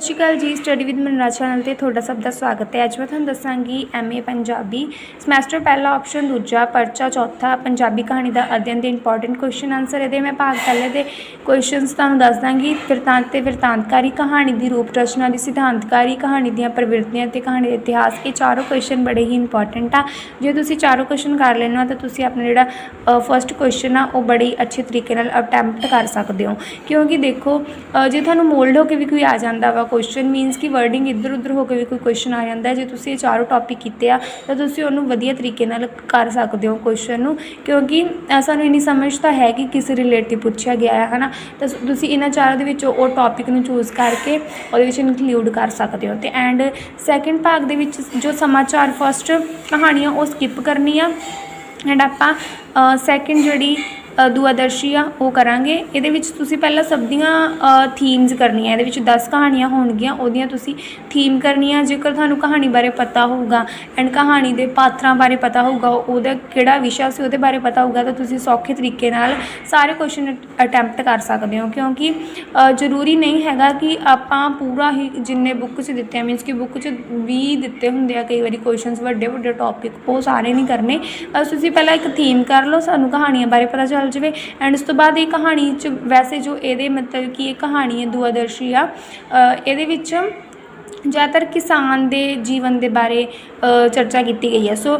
ਸਤਿ ਸ਼੍ਰੀ ਅਕਾਲ ਜੀ study with Manraj channel ਤੇ ਤੁਹਾਡਾ ਸਭ ਦਾ ਸਵਾਗਤ ਹੈ। ਅੱਜ ਮੈਂ ਤੁਹਾਨੂੰ ਦੱਸਾਂਗੀ ਐਮਏ ਪੰਜਾਬੀ। ਸਮੈਸਟਰ ਪਹਿਲਾ ਆਪਸ਼ਨ ਦੂਜਾ ਪਰਚਾ, ਚੌਥਾ ਪੰਜਾਬੀ ਕਹਾਣੀ ਦਾ ਅਧਿਐਨ ਦੇ ਇੰਪੋਰਟੈਂਟ ਕੁਐਸਚਨ ਆਨਸਰ ਇਹਦੇ ਮੈਂ ਭਾਗ ਪਹਿਲੇ ਦੇ ਕੁਐਸਚਨਸ ਤੁਹਾਨੂੰ ਦੱਸ ਦਾਂਗੀ। ਫਿਰਤਾਂਤ ਤੇ ਫਿਰਤਾਂਤਕਾਰੀ ਕਹਾਣੀ ਦੀ ਰੂਪ ਰਚਨਾ ਦੀ ਸਿਧਾਂਤਕਾਰੀ ਕਹਾਣੀ ਦੀਆਂ ਪ੍ਰਵਿਰਤੀਆਂ ਤੇ ਕਹਾਣੀ ਦੇ ਇਤਿਹਾਸ ਇਹ ਚਾਰੋਂ ਕੁਐਸਚਨ ਬੜੇ ਹੀ ਇੰਪੋਰਟੈਂਟ ਆ। ਜੇ ਤੁਸੀਂ ਚਾਰੋਂ ਕੁਐਸਚਨ ਕਰ ਲੈਣਾ ਤਾਂ ਤੁਸੀਂ ਆਪਣਾ ਜਿਹੜਾ ਫਰਸਟ ਕੁਐਸਚਨ ਆ, ਉਹ ਬੜੀ ਅੱਛੇ ਤਰੀਕੇ ਨਾਲ ਅਟੈਂਪਟ ਕਰ ਸਕਦੇ ਹੋ। ਕਿਉਂਕਿ ਦੇਖੋ ਜੇ ਤੁਹਾਨੂੰ ਮੋਲਡ ਹੋ ਕੇ ਵੀ ਕੋਈ ਆ ਜਾਂਦਾ ਵਾ ਕੁਐਸਚਨ ਮੀਨਸ ਕਿ ਵਰਡਿੰਗ ਇੱਧਰ ਉੱਧਰ ਹੋ ਕੇ ਵੀ ਕੋਈ ਕੁਐਸਚਨ ਆ ਜਾਂਦਾ ਜੇ ਤੁਸੀਂ ਇਹ ਚਾਰੋਂ ਟੌਪਿਕ ਕੀਤੇ ਆ, ਤਾਂ ਤੁਸੀਂ ਉਹਨੂੰ ਵਧੀਆ ਤਰੀਕੇ ਨਾਲ ਕਰ ਸਕਦੇ ਹੋ ਕੁਐਸਚਨ ਨੂੰ। ਕਿਉਂਕਿ ਸਾਨੂੰ ਇੰਨੀ ਸਮਝ ਤਾਂ ਹੈ ਕਿ ਕਿਸ ਰਿਲੇਟਿਵ ਪੁੱਛਿਆ ਗਿਆ ਹੈ, ਹਨਾ? ਤਾਂ ਤੁਸੀਂ ਇਹਨਾਂ ਚਾਰੋਂ ਦੇ ਵਿੱਚੋਂ ਉਹ ਟੌਪਿਕ ਨੂੰ ਚੂਜ਼ ਕਰਕੇ ਉਹਦੇ ਵਿੱਚ ਇਨਕਲੂਡ ਕਰ ਸਕਦੇ ਹੋ। ਤੇ ਐਂਡ ਸੈਕੰਡ ਭਾਗ ਦੇ ਵਿੱਚ ਜੋ ਸਮਾਚਾਰ ਫਸਟ ਕਹਾਣੀਆਂ ਉਹ ਸਕਿਪ ਕਰਨੀ ਆ ਐਂਡ ਆਪਾਂ ਸੈਕੰਡ ਜਿਹੜੀ ਦੂਆਦਰਸ਼ੀ ਆ ਉਹ ਕਰਾਂਗੇ। ਇਹਦੇ ਵਿੱਚ ਤੁਸੀਂ ਪਹਿਲਾਂ ਸਭ ਦੀਆਂ ਥੀਮਸ ਕਰਨੀਆਂ ਇਹਦੇ ਵਿੱਚ 10 ਕਹਾਣੀਆਂ ਹੋਣਗੀਆਂ ਉਹਦੀਆਂ ਤੁਸੀਂ ਥੀਮ ਕਰਨੀਆਂ। ਜੇਕਰ ਤੁਹਾਨੂੰ ਕਹਾਣੀ ਬਾਰੇ ਪਤਾ ਹੋਊਗਾ ਐਂਡ ਕਹਾਣੀ ਦੇ ਪਾਤਰਾਂ ਬਾਰੇ ਪਤਾ ਹੋਊਗਾ ਉਹਦਾ ਕਿਹੜਾ ਵਿਸ਼ਾ ਸੀ ਉਹਦੇ ਬਾਰੇ ਪਤਾ ਹੋਊਗਾ ਤਾਂ ਤੁਸੀਂ ਸੌਖੇ ਤਰੀਕੇ ਨਾਲ ਸਾਰੇ ਕੁਐਸਚਨ ਅਟੈਂਪਟ ਕਰ ਸਕਦੇ ਹੋ। ਕਿਉਂਕਿ ਜ਼ਰੂਰੀ ਨਹੀਂ ਹੈਗਾ ਕਿ ਆਪਾਂ ਪੂਰਾ ਹੀ ਜਿੰਨੇ ਬੁੱਕ 'ਚ ਦਿੱਤੇ ਆ ਮੀਨਸ ਕਿ ਬੁੱਕ 'ਚ 20 ਦਿੱਤੇ ਹੁੰਦੇ ਆ ਕਈ ਵਾਰੀ ਕੁਐਸਚਨਸ ਵੱਡੇ ਵੱਡੇ ਟੌਪਿਕ ਉਹ ਸਾਰੇ ਨਹੀਂ ਕਰਨੇ। ਅ, ਤੁਸੀਂ ਪਹਿਲਾਂ ਇੱਕ ਥੀਮ ਕਰ ਲਓ ਸਾਨੂੰ ਕਹਾਣੀਆਂ ਬਾਰੇ ਪਤਾ ਚੱਲ ਜਾਵੇ। ਐਂਡ ਉਸ ਤੋਂ ਬਾਅਦ ਇਹ ਕਹਾਣੀ 'ਚ ਵੈਸੇ ਜੋ ਇਹਦੇ ਮਤਲਬ ਕਿ ਇਹ ਕਹਾਣੀ ਹੈ ਦੂਆਦਰਸ਼ੀ ਆ ਇਹਦੇ ਵਿੱਚ ਜ਼ਿਆਦਾਤਰ ਕਿਸਾਨ ਦੇ ਜੀਵਨ ਦੇ ਬਾਰੇ ਚਰਚਾ ਕੀਤੀ ਗਈ ਹੈ। ਸੋ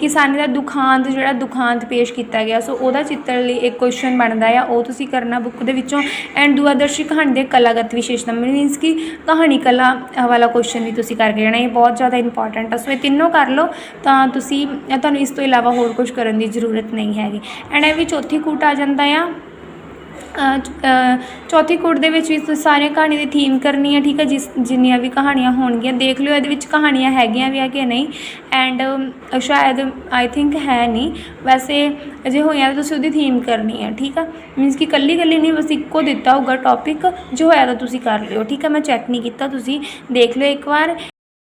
ਕਿਸਾਨੀ ਦਾ ਦੁਖਾਂਤ ਜਿਹੜਾ ਦੁਖਾਂਤ ਪੇਸ਼ ਕੀਤਾ ਗਿਆ, ਸੋ ਉਹਦਾ ਚਿੱਤਰ ਲਈ ਇੱਕ ਕੁਐਸਚਨ ਬਣਦਾ ਆ। ਉਹ ਤੁਸੀਂ ਕਰਨਾ ਬੁੱਕ ਦੇ ਵਿੱਚੋਂ। ਐਂਡ ਦੂਆਦਰਸ਼ੀ ਕਹਾਣੀ ਦੇ ਕਲਾਗਤ ਵਿਸ਼ੇਸ਼ਤਾ ਮੀਨਸ ਕਿ ਕਹਾਣੀ, ਕਲਾ ਵਾਲਾ ਕੁਐਸਚਨ ਵੀ ਤੁਸੀਂ ਕਰਕੇ ਜਾਣਾ। ਇਹ ਬਹੁਤ ਜ਼ਿਆਦਾ ਇੰਪੋਰਟੈਂਟ ਆ। ਸੋ ਇਹ ਤਿੰਨੋਂ ਕਰ ਲਓ, ਤਾਂ ਤੁਸੀਂ ਤੁਹਾਨੂੰ ਇਸ ਤੋਂ ਇਲਾਵਾ ਹੋਰ ਕੁਝ ਕਰਨ ਦੀ ਜ਼ਰੂਰਤ ਨਹੀਂ ਹੈਗੀ। ਐਂਡ ਇਹ ਵੀ ਚੌਥੀ ਕੂਟ ਆ ਜਾਂਦਾ ਆ। ਚੌਥੀ ਕੋਟ ਦੇ ਵਿੱਚ ਵੀ ਤੁਸੀਂ ਸਾਰੀਆਂ ਕਹਾਣੀ ਦੀ ਥੀਮ ਕਰਨੀ ਹੈ ਠੀਕ ਹੈ ਜਿਸ, ਜਿੰਨੀਆਂ ਵੀ ਕਹਾਣੀਆਂ ਹੋਣਗੀਆਂ, ਦੇਖ ਲਿਓ, ਇਹਦੇ ਵਿੱਚ ਕਹਾਣੀਆਂ ਹੈਗੀਆਂ ਵੀ ਆ ਕਿ ਨਹੀਂ ਐਂਡ ਸ਼ਾਇਦ ਆਈ ਥਿੰਕ ਹੈ ਨਹੀਂ, ਵੈਸੇ ਜੇ ਹੋਇਆ ਤਾਂ ਤੁਸੀਂ ਉਹਦੀ ਥੀਮ ਕਰਨੀ ਹੈ ਠੀਕ ਆ ਮੀਨਸ ਕਿ ਕੱਲੀ ਕੱਲੀ ਨਹੀਂ, ਬਸ ਇੱਕੋ ਦਿੱਤਾ ਹੋਊਗਾ ਟੌਪਿਕ ਜੋ ਹੋਇਆ ਤਾਂ ਤੁਸੀਂ ਕਰ ਲਿਓ, ਠੀਕ ਹੈ ਮੈਂ ਚੈੱਕ ਨਹੀਂ ਕੀਤਾ, ਤੁਸੀਂ ਦੇਖ ਲਿਓ ਇੱਕ ਵਾਰ।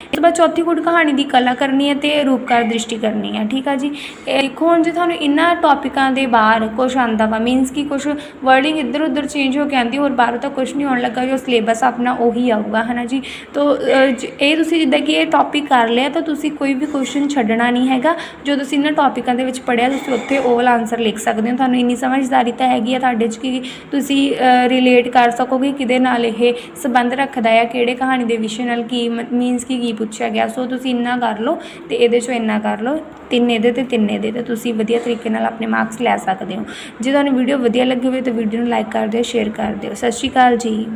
ਇਸ ਬਾਅਦ ਚੌਥੀ ਕੁੜ ਕਹਾਣੀ ਦੀ ਕਲਾ ਕਰਨੀ ਹੈ ਤੇ ਰੂਪਕਾਰ ਦ੍ਰਿਸ਼ਟੀ ਕਰਨੀ ਹੈ, ਠੀਕ ਆ ਜੀ? ਇਹ ਦੇਖੋ, ਹੁਣ ਜੇ ਤੁਹਾਨੂੰ ਇਹਨਾਂ ਟੌਪਿਕਾਂ ਦੇ ਬਾਹਰ ਕੁਝ ਆਂਦਾ ਵਾ ਮੀਨਸ ਕਿ ਕੁਝ ਵਰਡਿੰਗ ਇੱਧਰ ਉੱਧਰ ਚੇਂਜ ਹੋ ਕੇ ਆਂਦੀ ਹੋਰ ਬਾਹਰੋਂ ਤਾਂ ਕੁਝ ਨਹੀਂ ਆਉਣ ਲੱਗਾ ਜੋ ਸਿਲੇਬਸ ਆਪਣਾ ਉਹੀ ਆਊਗਾ, ਹਨਾ ਜੀ? ਤੋ ਜ- ਇਹ ਤੁਸੀਂ ਜਿੱਦਾਂ ਕਿ ਇਹ ਟੌਪਿਕ ਕਰ ਲਿਆ, ਤਾਂ ਤੁਸੀਂ ਕੋਈ ਵੀ ਕੁਐਸਚਨ ਛੱਡਣਾ ਨਹੀਂ ਹੈਗਾ। ਜੋ ਤੁਸੀਂ ਇਹਨਾਂ ਟੌਪਿਕਾਂ ਦੇ ਵਿੱਚ ਪੜਿਆ ਤੁਸੀਂ ਉੱਥੇ ਉਹ ਵਾਲਾ ਆਨਸਰ ਲਿਖ ਸਕਦੇ ਹੋ। ਤੁਹਾਨੂੰ ਇੰਨੀ ਸਮਝਦਾਰੀ ਤਾਂ ਹੈਗੀ ਆ ਤੁਹਾਡੇ 'ਚ ਕਿ ਤੁਸੀਂ ਰਿਲੇਟ ਕਰ ਸਕੋਗੇ ਕਿਹਦੇ ਨਾਲ ਇਹ ਸੰਬੰਧ ਰੱਖਦਾ ਆ, ਕਿਹੜੇ ਕਹਾਣੀ ਦੇ ਵਿਸ਼ੇ ਨਾਲ ਕੀ ਮੀਨਸ ਕਿ ਕੀ ਪੁੱਛਿਆ ਗਿਆ, ਸੋ ਤੁਸੀਂ ਇੰਨਾ ਕਰ ਲਓ ਤੇ ਇਹਦੇ 'ਚੋਂ ਇੰਨਾ ਕਰ ਲਓ, ਤਿੰਨ ਇਹਦੇ ਤੇ ਤਿੰਨ ਇਹਦੇ ਤੇ ਤੁਸੀਂ ਵਧੀਆ ਤਰੀਕੇ ਨਾਲ ਆਪਣੇ ਮਾਰਕਸ ਲੈ ਸਕਦੇ ਹੋ। ਜੇ ਤੁਹਾਨੂੰ ਵੀਡੀਓ ਵਧੀਆ ਲੱਗੀ ਹੋਵੇ ਤਾਂ ਵੀਡੀਓ ਨੂੰ ਲਾਈਕ ਕਰ ਦਿਓ ਸ਼ੇਅਰ ਕਰ ਦਿਓ। ਸਤਿ ਸ਼੍ਰੀ ਅਕਾਲ ਜੀ।